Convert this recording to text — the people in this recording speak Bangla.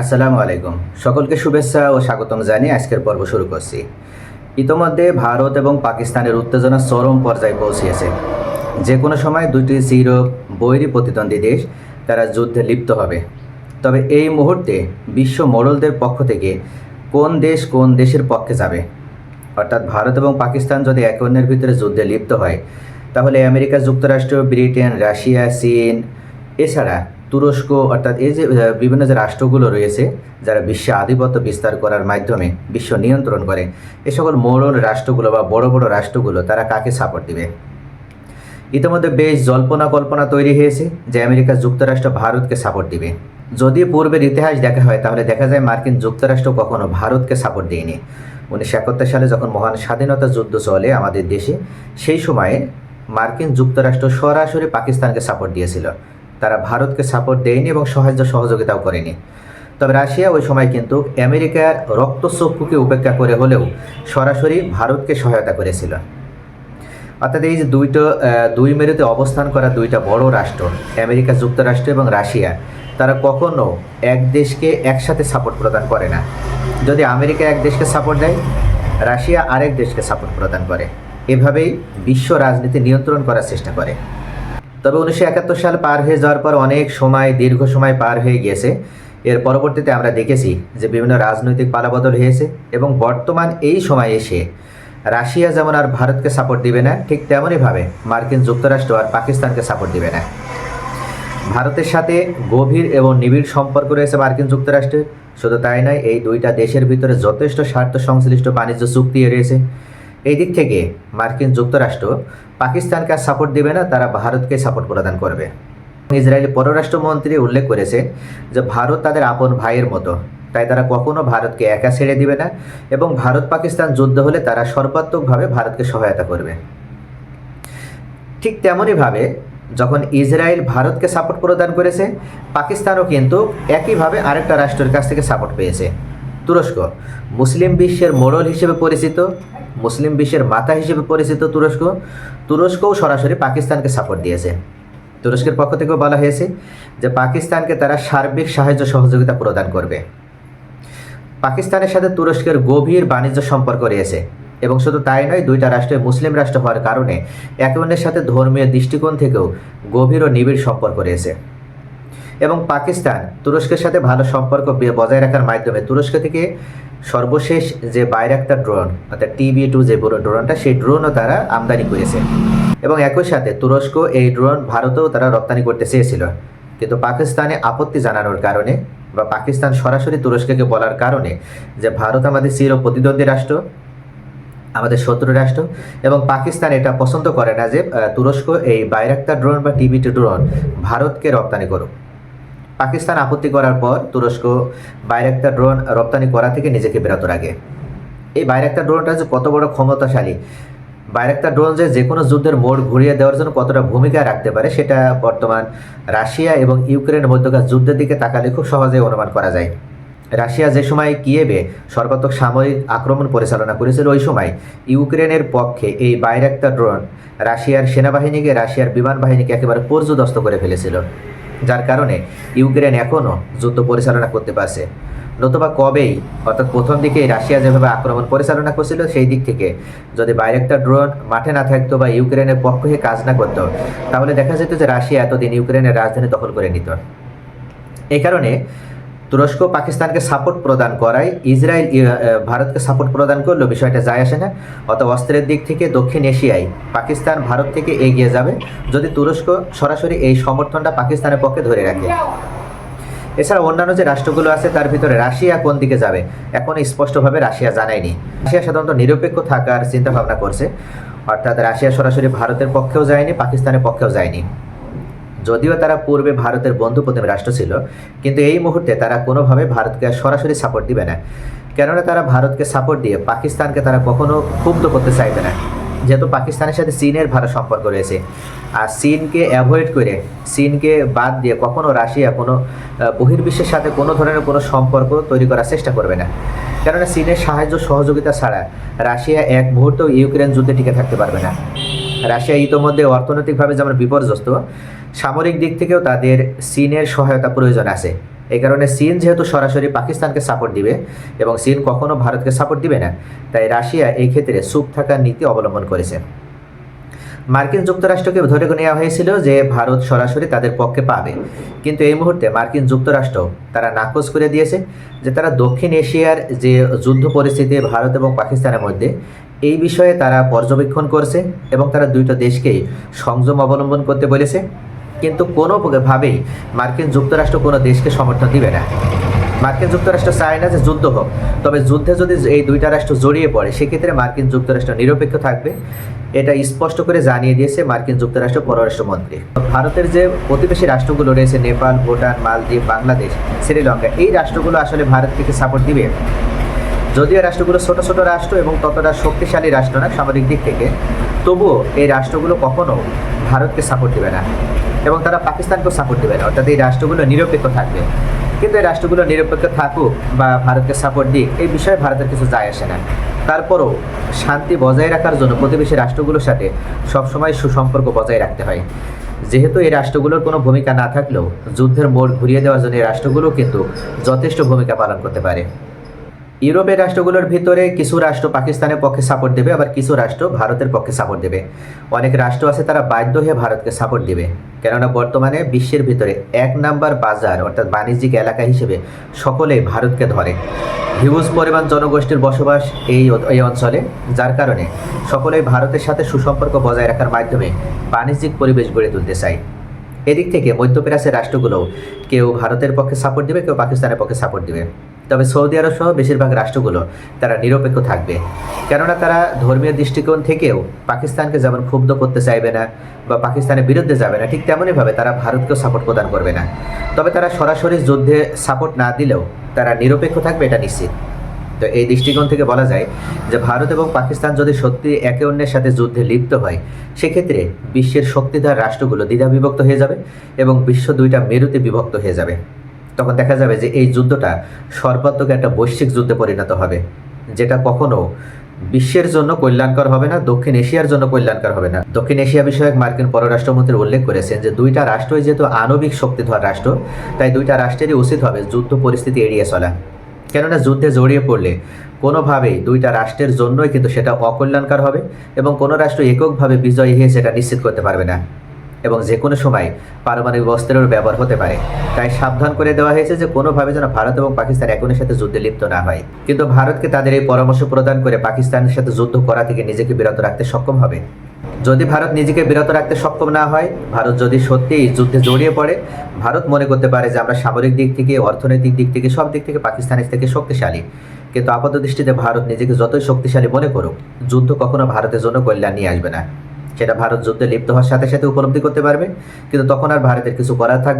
আসসালামু আলাইকুম। সকলকে শুভেচ্ছা ও স্বাগতম জানিয়ে আজকের পর্ব শুরু করছি। ইতোমধ্যে ভারত এবং পাকিস্তানের উত্তেজনা চরম পর্যায়ে পৌঁছিয়েছে। যে কোনো সময় দুটি চির বৈরী প্রতিদ্বন্দ্বী দেশ তারা যুদ্ধে লিপ্ত হবে। তবে এই মুহূর্তে বিশ্ব মোড়লদের পক্ষ থেকে কোন দেশ কোন দেশের পক্ষে যাবে? অর্থাৎ ভারত এবং পাকিস্তান যদি একে অন্যের ভিতরে যুদ্ধে লিপ্ত হয়, তাহলে আমেরিকা, যুক্তরাষ্ট্র, ব্রিটেন, রাশিয়া, চীন, এছাড়া তুরস্ক অর্থাৎ এই যে বিভিন্ন যে রাষ্ট্রগুলো রয়েছে, যারা বিশ্বে আধিপত্য বিস্তার করার মাধ্যমে বিশ্ব নিয়ন্ত্রণ করে, এ সকল মোড়ল রাষ্ট্রগুলো বা বড় বড় রাষ্ট্রগুলো, তারা কাকে সাপোর্ট দিবে? ইতিমধ্যে বেশ জল্পনা কল্পনা তৈরি হয়েছে যে আমেরিকা যুক্তরাষ্ট্র ভারতকে সাপোর্ট দিবে। যদি পূর্বের ইতিহাস দেখা হয়, তাহলে দেখা যায় মার্কিন যুক্তরাষ্ট্র কখনো ভারতকে সাপোর্ট দেয়নি। উনিশশো একাত্তর সালে যখন মহান স্বাধীনতা যুদ্ধ চলে আমাদের দেশে, সেই সময়ে মার্কিন যুক্তরাষ্ট্র সরাসরি পাকিস্তানকে সাপোর্ট দিয়েছিল। তারা ভারতকে সাপোর্ট দেয়নি এবং সাহায্য সহযোগিতাও করেনি। তবে রাশিয়া ওই সময় কিন্তু আমেরিকার রক্তচক্ষুকে উপেক্ষা করে হলেও সরাসরি ভারতকে সহায়তা করেছিল। অর্থাৎ এই যে দুইটো দুই মেরুতে অবস্থান করা দুইটা বড় রাষ্ট্র, আমেরিকা যুক্তরাষ্ট্র এবং রাশিয়া, তারা কখনো এক দেশকে একসাথে সাপোর্ট প্রদান করে না। যদি আমেরিকা এক দেশকে সাপোর্ট দেয়, রাশিয়া আরেক দেশকে সাপোর্ট প্রদান করে। এভাবেই বিশ্ব রাজনীতি নিয়ন্ত্রণ করার চেষ্টা করে। তবে উনিশশো একাত্তর সাল পার হয়ে যাওয়ার পর অনেক সময়, দীর্ঘ সময় পার হয়ে গিয়েছে। এর পরবর্তীতে আমরা দেখেছি যে বিভিন্ন রাজনৈতিক পালাবদল হয়েছে এবং বর্তমান এই সময় এসে রাশিয়া যেমন আর ভারতকে সাপোর্ট দিবে না, ঠিক তেমনইভাবে মার্কিন যুক্তরাষ্ট্র আর পাকিস্তানকে সাপোর্ট দিবে না। ভারতের সাথে গভীর এবং নিবিড় সম্পর্ক রয়েছে মার্কিন যুক্তরাষ্ট্রের। শুধু তাই নয়, এই দুইটা দেশের ভিতরে যথেষ্ট স্বার্থ সংশ্লিষ্ট বাণিজ্য চুক্তি রয়েছে। এই দিক থেকে মার্কিন যুক্তরাষ্ট্র পাকিস্তানকে আর সাপোর্ট দেবে না, তারা ভারতকে সাপোর্ট প্রদান করবে। ইসরায়েলি পররাষ্ট্রমন্ত্রী উল্লেখ করেছে যে, ভারত তাদের আপন ভাইয়ের মতো। তাই তারা কখনো ভারতকে একা ছেড়ে দিবে না এবং ভারত পাকিস্তান যুদ্ধ হলে তারা সর্বাত্মকভাবে ভারতকে সহায়তা করবে। ঠিক তেমনইভাবে যখন ইসরায়েল ভারতকে সাপোর্ট প্রদান করেছে, পাকিস্তানও কিন্তু একইভাবে আরেকটা রাষ্ট্রের কাছ থেকে সাপোর্ট পেয়েছে। তুরস্ক। মুসলিম বিশ্বের মোড়ল হিসেবে পরিচিত, মুসলিম বিশ্বের মাথা হিসেবে পরিচিত তুরস্ক। তুরস্কও সরাসরি পাকিস্তানকে সাপোর্ট দিয়েছে। তুরস্কের পক্ষ থেকেও বলা হয়েছে যে পাকিস্তানকে তারা সার্বিক সাহায্য সহযোগিতা প্রদান করবে। পাকিস্তানের সাথে তুরস্কের গভীর বাণিজ্য সম্পর্ক রয়েছে এবং শুধু তাই নয়, দুইটা রাষ্ট্রে মুসলিম রাষ্ট্র হওয়ার কারণে একে অন্যের সাথে ধর্মীয় দৃষ্টিকোণ থেকেও গভীর ও নিবিড় সম্পর্ক রয়েছে। এবং পাকিস্তান তুরস্কের সাথে ভালো সম্পর্ক বজায় রাখার মাধ্যমে তুরস্ক থেকে সর্বশেষ যে বাইরাক্তার ড্রোন, অর্থাৎ টিবি টু যে ড্রোনটা, সেই ড্রোনও তারা আমদানি করেছে। এবং একই সাথে তুরস্ক এই ড্রোন ভারতেও তারা রপ্তানি করতে চেয়েছিল। কিন্তু পাকিস্তানে আপত্তি জানানোর কারণে বা পাকিস্তান সরাসরি তুরস্ককে বলার কারণে যে ভারত আমাদের চির প্রতিদ্বন্দ্বী রাষ্ট্র, আমাদের শত্রু রাষ্ট্র এবং পাকিস্তান এটা পছন্দ করে না যে তুরস্ক এই বাইরাক্তার ড্রোন বা টিভি টু ড্রোন ভারতকে রপ্তানি করুক। পাকিস্তান আপত্তি করার পর তুরস্ক বাইরাক্তার ড্রোন রপ্তানি করা থেকে নিজেকে বিরত রাখে। এই বাইরাক্তার ড্রোনটা যে কত বড় ক্ষমতাশালী। বাইরাক্তার ড্রোন যে যে কোনো যুদ্ধের মোড় ঘুরিয়ে দেওয়ার জন্য কতটা ভূমিকা রাখতে পারে সেটা বর্তমান রাশিয়া এবং ইউক্রেনের মধ্যকার যুদ্ধের দিকে তাকালে খুব সহজেই অনুমান করা যায়। রাশিয়া যে সময় কিয়েবে সর্বাত্মক সামরিক আক্রমণ পরিচালনা করেছিল, ওই সময় ইউক্রেনের পক্ষে এই বাইরাক্তার ড্রোন রাশিয়ার সেনাবাহিনীকে, রাশিয়ার বিমান বাহিনীকে একেবারে পর্যদস্ত করে ফেলেছিল। যার কারণে ইউক্রেন এখনও যুদ্ধ পরিচালনা করতে পারছে। নতুবা কবেই, অর্থাৎ প্রথম দিকে রাশিয়া যেভাবে আক্রমণ পরিচালনা করছিল, সেই দিক থেকে যদি বাইরে একটা ড্রোন মাঠে না থাকতো বা ইউক্রেনের পক্ষ হয়ে কাজ না করতো, তাহলে দেখা যেত যে রাশিয়া এতদিন ইউক্রেনের রাজধানী দখল করে নিত। এই কারণে তুরস্ক পাকিস্তানকে সাপোর্ট প্রদান করায় ইসরায়েল ভারতকে সাপোর্ট প্রদান করল। বিষয়টা যায় আসে না। অত অস্ত্রের দিক থেকে দক্ষিণ এশিয়ায় পাকিস্তান, ভারত থেকে এগিয়ে যাবে যদি তুরস্ক সরাসরি এই সমর্থনটা পাকিস্তানের পক্ষে ধরে রাখে। এছাড়া অন্যান্য যে রাষ্ট্রগুলো আছে, তার ভিতরে রাশিয়া কোন দিকে যাবে? এখন স্পষ্টভাবে রাশিয়া জানায়নি। রাশিয়া সাধারণত নিরপেক্ষ থাকার চিন্তা ভাবনা করছে। অর্থাৎ রাশিয়া সরাসরি ভারতের পক্ষেও যায়নি, পাকিস্তানের পক্ষেও যায়নি। যদিও তারা পূর্বে ভারতের বন্ধু প্রতিম রাষ্ট্র ছিল, কিন্তু এই মুহূর্তে তারা কোনোভাবে ভারতকে সরাসরি সাপোর্ট দিবে না। কেননা তারা ভারতকে সাপোর্ট দিয়ে পাকিস্তানকে তারা কখনো ক্ষুব্ধ করতে চাইবে না। যেহেতু পাকিস্তানের সাথে চীনের ভালো সম্পর্ক রয়েছে। আর চীনকে অ্যাভয়েড করে, চীনকে বাদ দিয়ে কখনো রাশিয়া কোনো বহির্বিশ্বের সাথে কোনো ধরনের কোনো সম্পর্ক তৈরি করার চেষ্টা করবে না। কেননা চীনের সাহায্য সহযোগিতা ছাড়া রাশিয়া এক মুহূর্তেও ইউক্রেন যুদ্ধে টিকে থাকতে পারবে না। রাশিয়া ইতোমধ্যে অর্থনৈতিকভাবে যেমন বিপর্যস্ত, সামরিক দিক থেকেও তাদের চীনের সহায়তা প্রয়োজন আছে। এই কারণে চীন যেহেতু সরাসরি পাকিস্তানকে সাপোর্ট দিবে এবং চীন কখনো ভারতকে সাপোর্ট দিবে না, তাই রাশিয়া এই ক্ষেত্রে চুপ থাকার নীতি অবলম্বন করেছে। মার্কিন যুক্তরাষ্ট্রকে ধরে নেওয়া হয়েছিল যে ভারত সরাসরি তাদের পক্ষে পাবে। কিন্তু এই মুহূর্তে মার্কিন যুক্তরাষ্ট্র তারা নাকচ করে দিয়েছে যে তারা দক্ষিণ এশিয়ার যে যুদ্ধ পরিস্থিতি ভারত এবং পাকিস্তানের মধ্যে এই বিষয়ে তারা পর্যবেক্ষণ করছে এবং তারা দুইটা দেশকেই সংযম অবলম্বন করতে বলেছে। কিন্তু কোনোভাবেই মার্কিন যুক্তরাষ্ট্র কোনো দেশকে সমর্থন দিবে না। মার্কিন যুক্তরাষ্ট্র চায় না যে যুদ্ধ হোক, তবে যুদ্ধে যদি এই দুইটা রাষ্ট্র জড়িয়ে পড়ে, সেক্ষেত্রে মার্কিন যুক্তরাষ্ট্র নিরপেক্ষ থাকবে। এটা স্পষ্ট করে জানিয়ে দিয়েছে মার্কিন যুক্তরাষ্ট্র পররাষ্ট্রমন্ত্রী ভারতের যে প্রতিবেশী রাষ্ট্রগুলো রয়েছে, নেপাল, ভুটান, মালদ্বীপ, বাংলাদেশ, শ্রীলঙ্কা, এই রাষ্ট্রগুলো আসলে ভারত থেকে সাপোর্ট দিবে? যদিও রাষ্ট্রগুলো ছোট ছোট রাষ্ট্র এবং ততটা শক্তিশালী রাষ্ট্র না সামরিক দিক থেকে, তবুও এই রাষ্ট্রগুলো কখনো ভারতকে সাপোর্ট দেবে না এবং তারা পাকিস্তানকেও সাপোর্ট দেবে না। অর্থাৎ এই রাষ্ট্রগুলো নিরপেক্ষ থাকবে। কিন্তু এই রাষ্ট্রগুলো নিরপেক্ষ থাকুক বা ভারতকে সাপোর্ট দিক, এই বিষয়ে ভারতের কিছু যায় আসে না। তারপরও শান্তি বজায় রাখার জন্য প্রতিবেশী রাষ্ট্রগুলোর সাথে সবসময় সুসম্পর্ক বজায় রাখতে হয়। যেহেতু এই রাষ্ট্রগুলোর কোনো ভূমিকা না থাকলেও যুদ্ধের মোড় ঘুরিয়ে দেওয়ার জন্য এই রাষ্ট্রগুলো কিন্তু যথেষ্ট ভূমিকা পালন করতে পারে। ইউরোপের রাষ্ট্রগুলোর ভিতরে কিছু রাষ্ট্র পাকিস্তানের পক্ষে সাপোর্ট দেবে, আবার কিছু রাষ্ট্র ভারতের পক্ষে সাপোর্ট দেবে। অনেক রাষ্ট্র আছে তারা বাধ্য হয়ে ভারতকে সাপোর্ট দেবে। কেননা বর্তমানে বিশ্বের ভিতরে এক নাম্বার বাজার, অর্থাৎ বাণিজ্যিক এলাকা হিসেবে সকলেই ভারতকে ধরে। হিউজ পরিমাণ জনগোষ্ঠীর বসবাস এই এই অঞ্চলে, যার কারণে সকলেই ভারতের সাথে সুসম্পর্ক বজায় রাখার মাধ্যমে বাণিজ্যিক পরিবেশ গড়ে তুলতে চায়। এদিক থেকে মধ্যপ্রাচ্যের রাষ্ট্রগুলোও কেউ ভারতের পক্ষে সাপোর্ট দিবে, কেউ পাকিস্তানের পক্ষে সাপোর্ট দিবে। তবে সৌদি আরব সহ বেশিরভাগ রাষ্ট্রগুলো তারা নিরপেক্ষ থাকবে। কেননা তারা ধর্মীয় দৃষ্টিকোণ থেকেও পাকিস্তানকে যেমন ক্ষুব্ধ করতে চাইবে না বা পাকিস্তানের বিরুদ্ধে যাবে না, ঠিক তেমনইভাবে তারা ভারতকেও সাপোর্ট প্রদান করবে না। তবে তারা সরাসরি যুদ্ধে সাপোর্ট না দিলেও তারা নিরপেক্ষ থাকবে, এটা নিশ্চিত। তো এই দৃষ্টিকোণ থেকে বলা যায় যে ভারত এবং পাকিস্তান যদি সত্যি একে অন্যের সাথে যুদ্ধে লিপ্ত হয়, সেক্ষেত্রে বিশ্বের শক্তিধর রাষ্ট্রগুলো দ্বিধা বিভক্ত হয়ে যাবে এবং বিশ্ব দুইটা মেরুতে বিভক্ত হয়ে যাবে। তখন দেখা যাবে যে এই যুদ্ধটা সর্বাত্মক একটা বৈশ্বিক যুদ্ধে পরিণত হবে, যেটা কখনো বিশ্বের জন্য কল্যাণকর হবে না, দক্ষিণ এশিয়ার জন্য কল্যাণকর হবে না। দক্ষিণ এশিয়া বিষয়ক মার্কিন পররাষ্ট্রমন্ত্রী উল্লেখ করেছেন যে দুইটা রাষ্ট্রই যেহেতু আণবিক শক্তিধর রাষ্ট্র, তাই দুইটা রাষ্ট্রেরই উচিত হবে যুদ্ধ পরিস্থিতি এড়িয়ে চলা। কেননা যুদ্ধে জড়িয়ে পড়লে কোনোভাবেই দুইটা রাষ্ট্রের জন্যই কিন্তু সেটা অকল্যাণকর হবে এবং কোনো রাষ্ট্র এককভাবে বিজয়ী হয়ে সেটা নিশ্চিত করতে পারবে না। এবং যে কোনো সময় পারমাণবিক অস্ত্রেরও ব্যবহার হতে পারে। তাই সাবধান করে দেওয়া হয়েছে যে কোনোভাবে যেন ভারত এবং পাকিস্তান একনের সাথে যুদ্ধে লিপ্ত না হয়। কিন্তু ভারতকে তাদের এই পরামর্শ প্রদান করে পাকিস্তানের সাথে যুদ্ধ করা থেকে নিজেকে বিরত রাখতে সক্ষম হবে। যদি ভারত নিজেকে বিরত রাখতে সক্ষম না হয়, ভারত যদি সত্যিই যুদ্ধে জড়িয়ে পড়ে, ভারত মনে করতে পারে যে আমরা সামরিক দিক থেকে, অর্থনৈতিক দিক থেকে, সব দিক থেকে পাকিস্তানের থেকে শক্তিশালী। কিন্তু আপাত দৃষ্টিতে ভারত নিজেকে যতই শক্তিশালী মনে করুক, যুদ্ধ কখনো ভারতের জন্য কল্যাণ নিয়ে আসবে না। সেটা ভারত যুদ্ধে লিপ্ত হওয়ার সাথে সাথে উপলব্ধি করতে পারবে, কিন্তু তখন আর ভারতের কিছু করার থাকবে